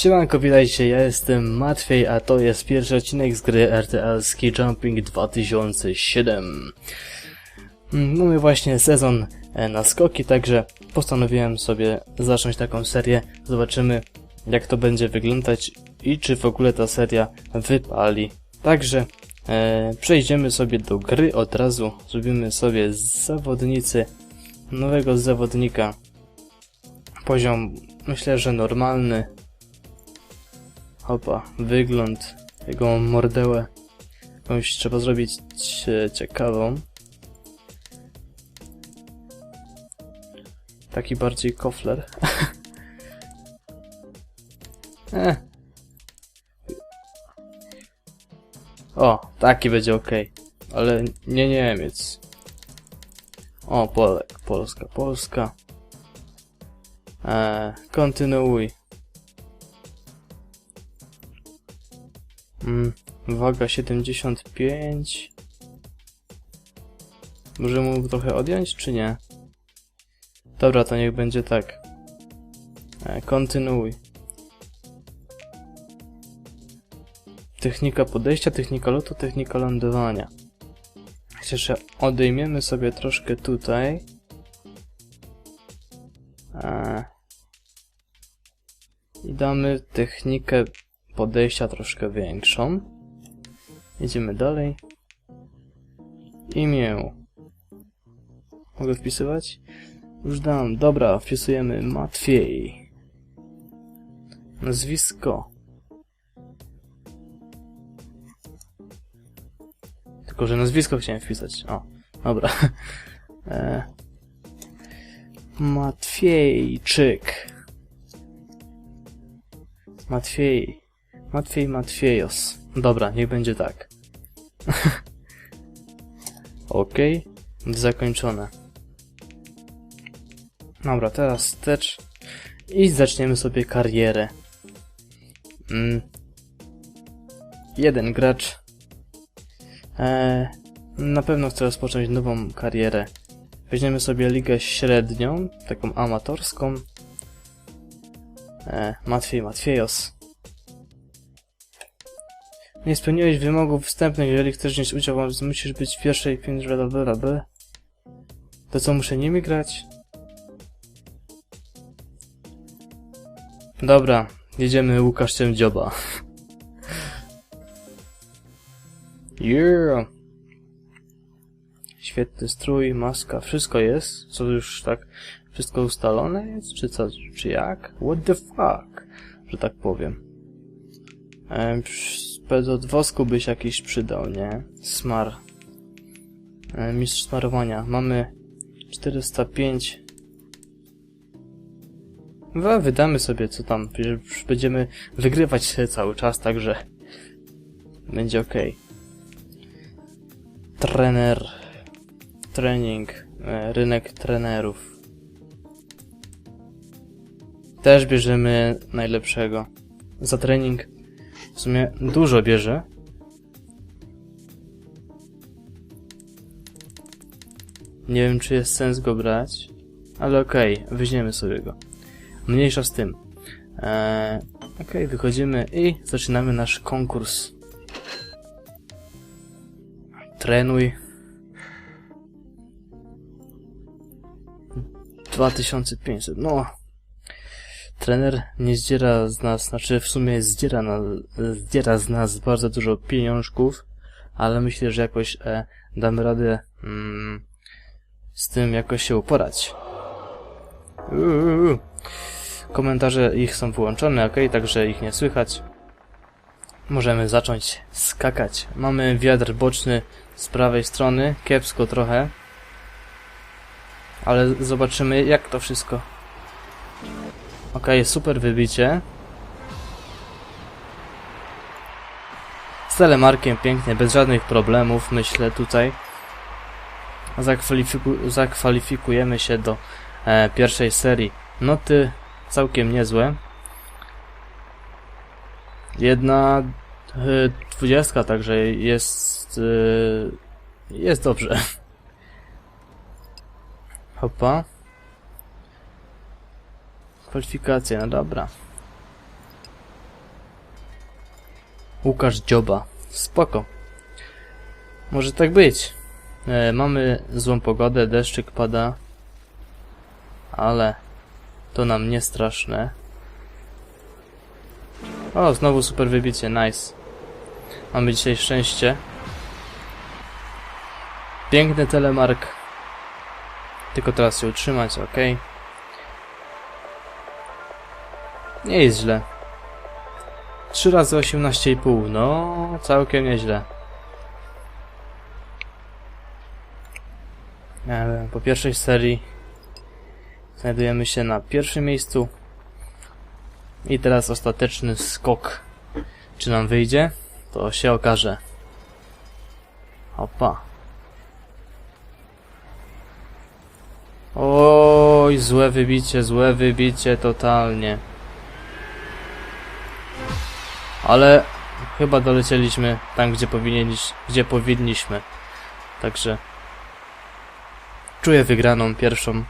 Siemanko, witajcie, ja jestem Matwiej, a to jest pierwszy odcinek z gry RTL Ski Jumping 2007. Mm, Mamy właśnie sezon e, na skoki, także postanowiłem sobie zacząć taką serię. Zobaczymy jak to będzie wyglądać i czy w ogóle ta seria wypali. Także e, przejdziemy sobie do gry od razu. Zrobimy sobie zawodnicy nowego zawodnika. Poziom myślę, że normalny. Opa, wygląd, jego mordełę. Jakąś trzeba zrobić cie- ciekawą. Taki bardziej kofler. eh. O, taki będzie ok. Ale nie Niemiec. O, Polek, Polska, Polska. Eee, kontynuuj. Waga 75. Może mu trochę odjąć, czy nie? Dobra, to niech będzie tak. E, kontynuuj. Technika podejścia, technika lotu, technika lądowania. Jeszcze odejmiemy sobie troszkę tutaj. E, I damy technikę podejścia troszkę większą. Jedziemy dalej. Imię. Mogę wpisywać? Już dam. Dobra, wpisujemy Matwiej. Nazwisko. Tylko, że nazwisko chciałem wpisać. O, dobra. E, Matwiejczyk. Matwiej. Matwiej Matwiejos. Dobra, niech będzie tak. ok. Zakończone. Dobra, teraz wstecz. I zaczniemy sobie karierę. Mm. Jeden gracz. Eee, na pewno chce rozpocząć nową karierę. Weźmiemy sobie ligę średnią, taką amatorską. Eee, Matwiej Matwiejos. Nie spełniłeś wymogów wstępnych, jeżeli chcesz wziąć udział, musisz być w pierwszej pięć blablabla. To co, muszę nimi grać? Dobra, jedziemy Łukasz Ciemdzioba. Yeah! Świetny strój, maska, wszystko jest. Co już tak, wszystko ustalone jest? Czy co, czy jak? What the fuck? Że tak powiem. Ehm, Sped od wosku byś jakiś przydał, nie? Smar. E, mistrz smarowania. Mamy 405. We, wydamy sobie co tam. Będziemy wygrywać cały czas, także będzie ok. Trener. Trening. E, rynek trenerów. Też bierzemy najlepszego. Za trening w sumie dużo bierze. Nie wiem, czy jest sens go brać, ale okej, okay, weźmiemy sobie go. Mniejsza z tym. Eee, okej, okay, wychodzimy i zaczynamy nasz konkurs. Trenuj. 2500, no. Trener nie zdziera z nas, znaczy w sumie zdziera, na, zdziera z nas bardzo dużo pieniążków, ale myślę, że jakoś e, damy radę mm, z tym jakoś się uporać. Uuu. Komentarze ich są wyłączone, ok, także ich nie słychać. Możemy zacząć skakać. Mamy wiatr boczny z prawej strony, kiepsko trochę. Ale zobaczymy jak to wszystko. Ok, super wybicie. Z telemarkiem pięknie, bez żadnych problemów, myślę tutaj. Zakwalifiku zakwalifikujemy się do e, pierwszej serii. Noty całkiem niezłe. Jedna e, dwudziestka, także jest e, jest dobrze. Hopa. Kwalifikacje, no dobra. Łukasz Dzioba. Spoko. Może tak być. E, mamy złą pogodę, deszczyk pada. Ale to nam nie straszne. O, znowu super wybicie, nice. Mamy dzisiaj szczęście. Piękny telemark. Tylko teraz się utrzymać, ok. Nie jest źle. 3 razy 18,5, no całkiem nieźle. Po pierwszej serii znajdujemy się na pierwszym miejscu. I teraz ostateczny skok. Czy nam wyjdzie? To się okaże. Opa. Oj, złe wybicie, złe wybicie totalnie. Ale chyba dolecieliśmy tam, gdzie, powinniś, gdzie powinniśmy. Także czuję wygraną pierwszą.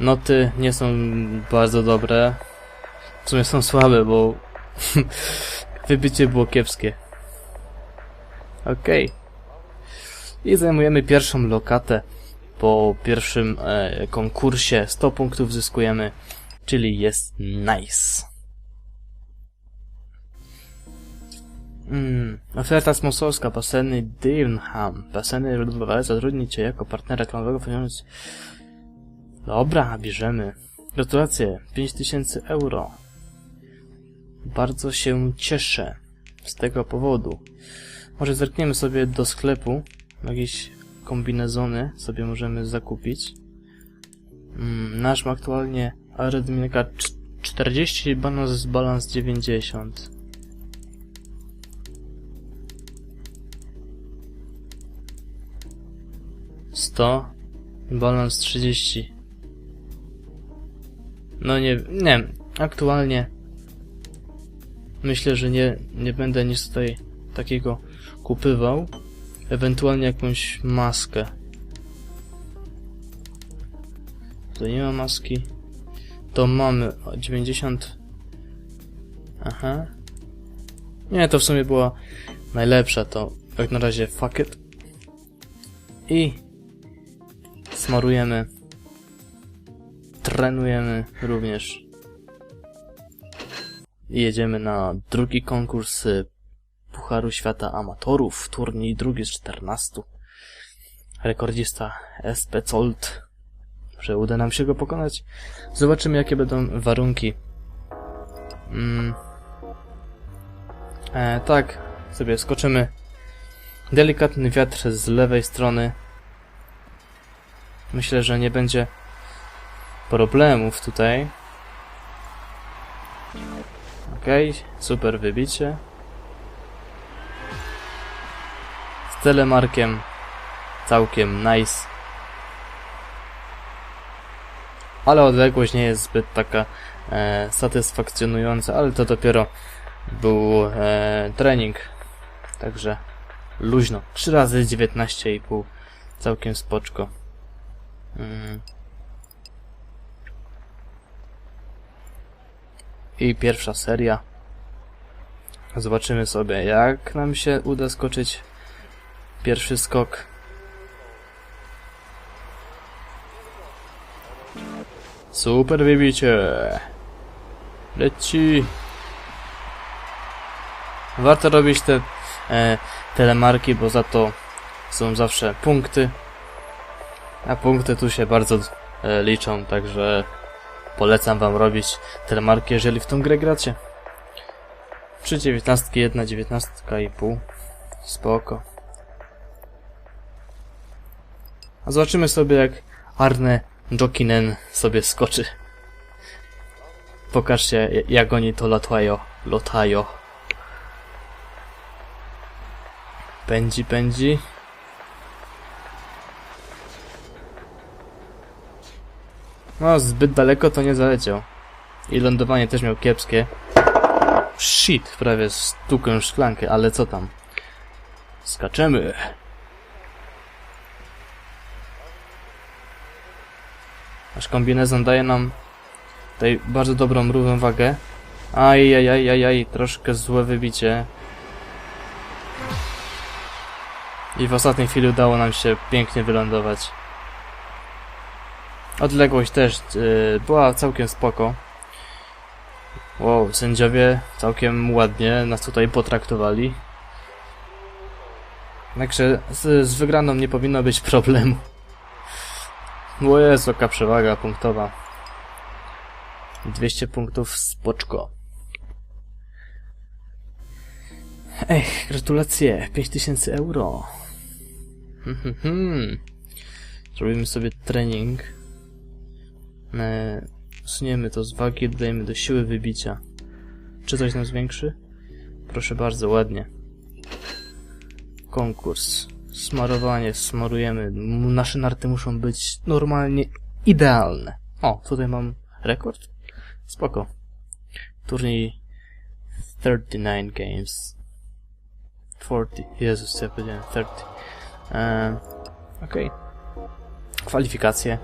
Noty nie są bardzo dobre. W sumie są słabe, bo wybicie było kiepskie. Okej. I zajmujemy pierwszą lokatę po pierwszym e, konkursie. 100 punktów zyskujemy, czyli jest nice. Mm, oferta sponsorska, baseny Devenham. Baseny Ludwowe zatrudni Cię jako partnera reklamowego finansować. Dobra, bierzemy. Gratulacje, 5000 euro. Bardzo się cieszę z tego powodu. Może zerkniemy sobie do sklepu. Jakieś kombinezony sobie możemy zakupić. Mm, nasz ma aktualnie aerodynamika cz- 40, balans, balans 90. Sto, balans 30. No nie, nie, aktualnie myślę, że nie, nie będę nic tutaj takiego kupywał. Ewentualnie jakąś maskę. Tutaj nie ma maski. To mamy o, 90. Aha. Nie, to w sumie była najlepsza, to jak na razie fuck it. I smarujemy. Trenujemy również. I jedziemy na drugi konkurs y, Pucharu Świata Amatorów. Turniej drugi z 14. Rekordzista SP Colt. Że uda nam się go pokonać. Zobaczymy jakie będą warunki. Mm. E, tak, sobie skoczymy. Delikatny wiatr z lewej strony. Myślę, że nie będzie problemów tutaj. Okej, super wybicie. Z telemarkiem całkiem nice. Ale odległość nie jest zbyt taka e, satysfakcjonująca, ale to dopiero był e, trening. Także luźno. 3 razy 19,5. Całkiem spoczko. Mm. I pierwsza seria. Zobaczymy sobie, jak nam się uda skoczyć pierwszy skok. Super wybicie. Leci. Warto robić te e, telemarki, bo za to są zawsze punkty. A punkty tu się bardzo e, liczą, także polecam wam robić telemarki, jeżeli w tą grę gracie. Trzy dziewiętnastki, jedna dziewiętnastka i pół. Spoko. A zobaczymy sobie jak Arne Jokinen sobie skoczy. Pokażcie jak oni to latają. Lotają. Pędzi, pędzi. No, zbyt daleko to nie zaleciał. I lądowanie też miał kiepskie. Shit, prawie stukłem szklankę, ale co tam? Skaczemy. Aż kombinezon daje nam tutaj bardzo dobrą równowagę. Ajajajajaj, troszkę złe wybicie. I w ostatniej chwili udało nam się pięknie wylądować. Odległość też yy, była całkiem spoko. Wow, sędziowie całkiem ładnie nas tutaj potraktowali. Także z, z wygraną nie powinno być problemu. O jest jaka przewaga punktowa. 200 punktów spoczko. Ech, gratulacje, 5000 euro. Hmm, hmm, hmm. Zrobimy sobie trening. E, Usuniemy to z wagi, dodajemy do siły wybicia. Czy coś nam zwiększy? Proszę bardzo, ładnie. Konkurs. Smarowanie, smarujemy. Nasze narty muszą być normalnie idealne. O, tutaj mam rekord. Spoko. Turniej 39 games. 40. Jezus, co ja powiedziałem? 30. Eee, Okej. Kwalifikacje.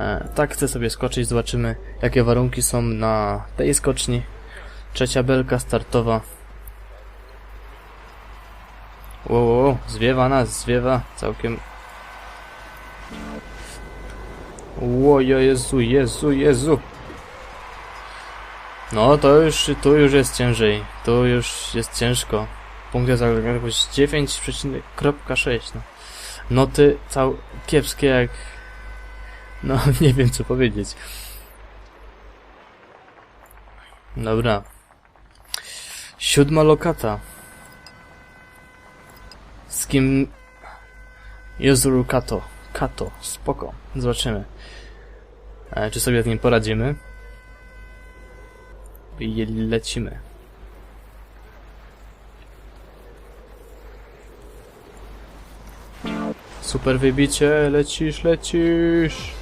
E, tak, chcę sobie skoczyć, zobaczymy jakie warunki są na tej skoczni. Trzecia belka startowa. Wow, wow, wow, zwiewa nas, zwiewa całkiem. Ło, Jezu, Jezu, Jezu. No, to już, tu już jest ciężej. Tu już jest ciężko. Punkty za jakoś 9,6. No. Noty cał kiepskie jak no, nie wiem co powiedzieć. Dobra. Siódma lokata. Z kim... Jezuru Kato. Kato. Spoko. Zobaczymy. E, czy sobie z nim poradzimy. I lecimy. Super wybicie. Lecisz, lecisz.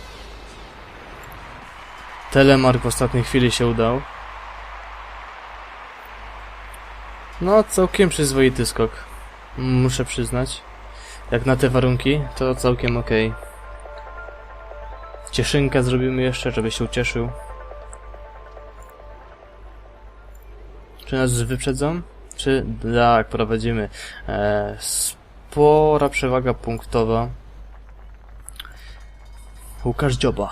Telemark w ostatniej chwili się udał. No, całkiem przyzwoity skok. Muszę przyznać. Jak na te warunki, to całkiem okej. Cieszynkę zrobimy jeszcze, żeby się ucieszył. Czy nas wyprzedzą? Czy... Tak, prowadzimy. Eee, spora przewaga punktowa. Łukasz Dzioba.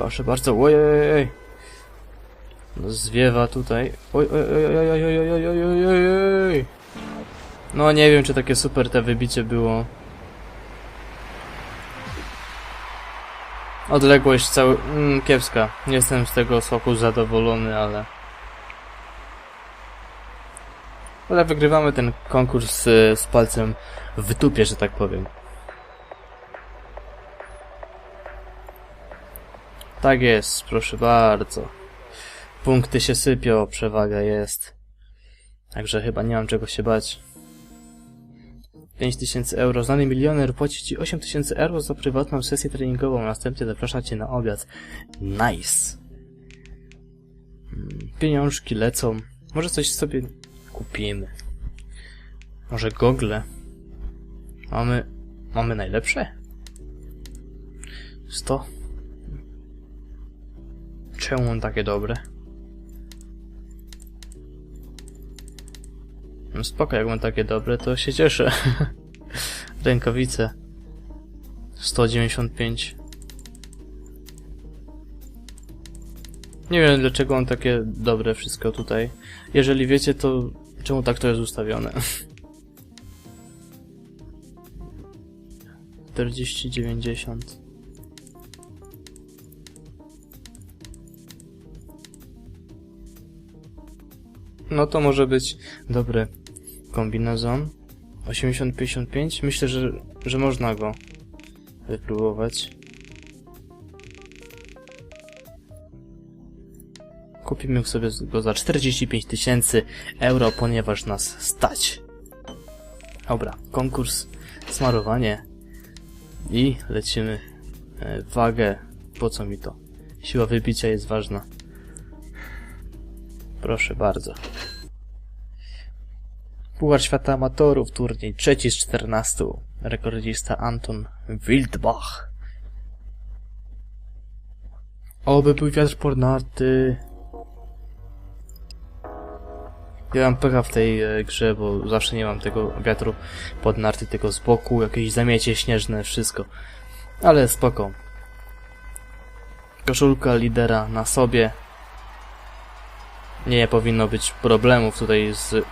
Proszę bardzo, ojej. No zwiewa tutaj. No nie wiem, czy takie super te wybicie było. Odległość cały... Mm, kiepska. Nie jestem z tego soku zadowolony, ale... Ale wygrywamy ten konkurs y, z palcem w dupie, że tak powiem. Tak jest, proszę bardzo. Punkty się sypią, przewaga jest. Także chyba nie mam czego się bać. 5000 euro. Znany milioner płaci ci 8000 euro za prywatną sesję treningową, następnie zaprasza cię na obiad. Nice. Mm, Pieniążki lecą. Może coś sobie kupimy. Może gogle. Mamy... Mamy najlepsze? 100? Czemu on takie dobre? No spoko, jak mam takie dobre, to się cieszę. Rękawice. 195. Nie wiem dlaczego on takie dobre wszystko tutaj. Jeżeli wiecie, to czemu tak to jest ustawione? 40, 90. No to może być dobry kombinezon. 80-55. Myślę, że, że można go wypróbować. Kupimy sobie go za 45 tysięcy euro, ponieważ nas stać. Dobra, konkurs, smarowanie i lecimy. E, Wagę, po co mi to? Siła wybicia jest ważna. Proszę bardzo. Puchar Świata Amatorów, turniej trzeci z 14. Rekordzista Anton Wildbach. Oby był wiatr pornarty. Ja mam pecha w tej e, grze, bo zawsze nie mam tego wiatru pod narty, tylko z boku, jakieś zamiecie śnieżne, wszystko. Ale spoko. Koszulka lidera na sobie. Nie powinno być problemów tutaj z,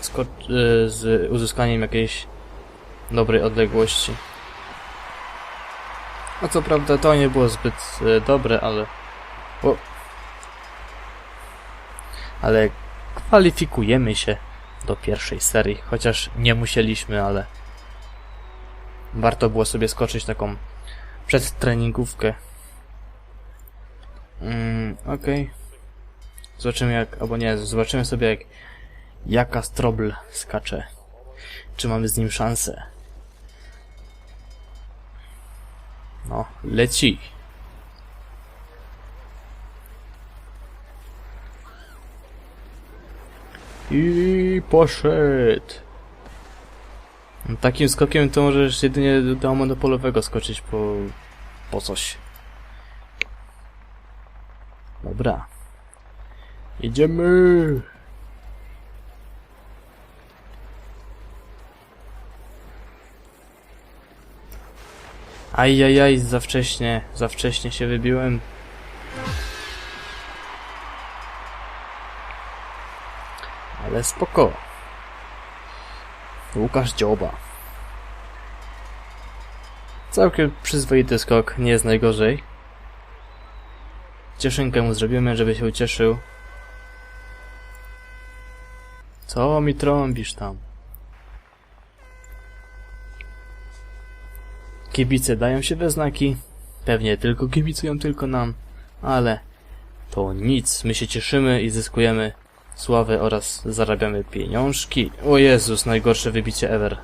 sko- e, z uzyskaniem jakiejś dobrej odległości. No co prawda to nie było zbyt e, dobre, ale... Ale kwalifikujemy się do pierwszej serii, chociaż nie musieliśmy, ale warto było sobie skoczyć taką przedtreningówkę. Mm, okej. Zobaczymy jak, albo nie, zobaczymy sobie jak jaka Strobl skacze. Czy mamy z nim szansę? No, leci. I poszedł. Takim skokiem to możesz jedynie do monopolowego skoczyć po... po coś. Dobra. Idziemy! Ajajaj, za wcześnie, za wcześnie się wybiłem. Ale spoko. Łukasz Dzioba. Całkiem przyzwoity skok, nie jest najgorzej. Cieszynkę mu zrobimy, żeby się ucieszył. Co mi trąbisz tam? Kibice dają się we znaki. Pewnie tylko kibicują tylko nam, ale to nic. My się cieszymy i zyskujemy sławę oraz zarabiamy pieniążki. O Jezus, najgorsze wybicie ever.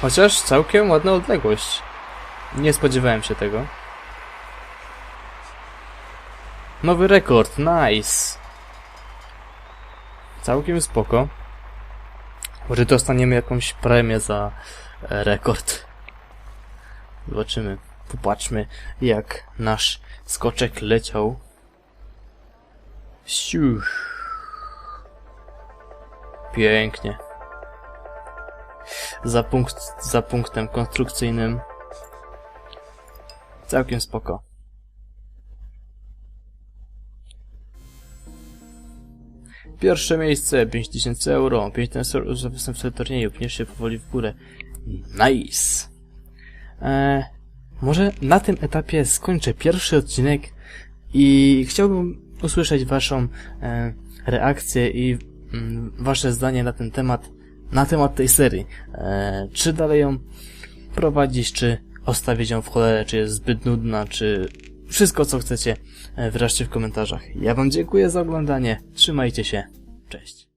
Chociaż całkiem ładna odległość. Nie spodziewałem się tego. Nowy rekord, nice. Całkiem spoko. Może dostaniemy jakąś premię za e, rekord. Zobaczymy. Popatrzmy, jak nasz skoczek leciał. Siu. Pięknie. Za, punkt, za punktem konstrukcyjnym. Całkiem spoko. Pierwsze miejsce, 5000 euro, 5000 euro za występ w turnieju, pniesz powoli w górę. Nice. Eee, może na tym etapie skończę pierwszy odcinek i chciałbym usłyszeć waszą e, reakcję i mm, wasze zdanie na ten temat, na temat tej serii. E, czy dalej ją prowadzić, czy ostawić ją w cholerę, czy jest zbyt nudna, czy wszystko co chcecie, e, wyraźcie w komentarzach. Ja wam dziękuję za oglądanie, trzymajcie się, cześć.